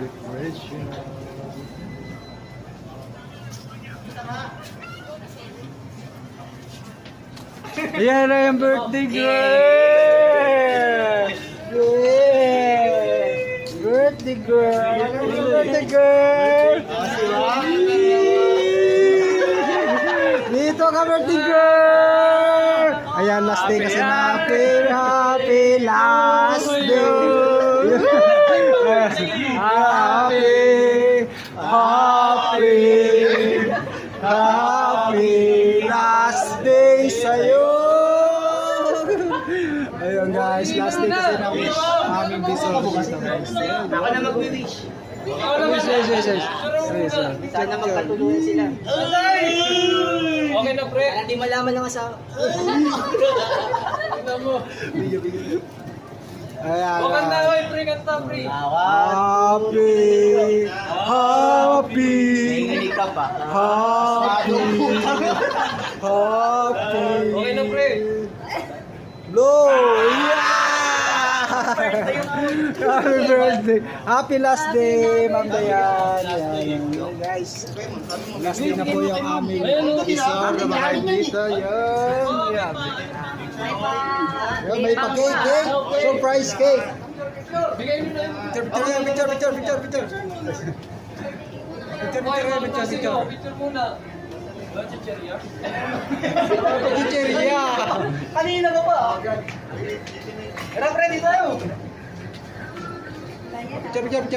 decoration. Ayan na yung birthday girl! Yeah! Birthday girl! Birthday girl! Dito ka birthday girl! Ayan, last day kasi na happy, happy last day! Happy, happy, happy last day sa'yo! Ayun guys, last day kasi ng aming bisol bukas na guys. Ako na mag-wish. Yes, yes, yes, yes. Yes, yes. Sana magkatuluyan sila. Okay na, pre. Para di malaman ng asawa. Tingnan mo. Ayan. O, kanta, Happy, happy, happy, happy. Okay na, pre. Blow! Yeah! Happy birthday! Happy last day, Ma'am Dayan. Yan, guys. Last day na po yung aming isa na mga dito. Yan, yan. Yan, may pa-cake, cake. Surprise cake. Bigay mo na yun. Picture, picture, picture, picture, picture, picture. Picture, picture, picture, picture. Picture muna. Chicheria? Yeah. Kanina ka pa. Pre, dito tayo. Picture, picture, picture.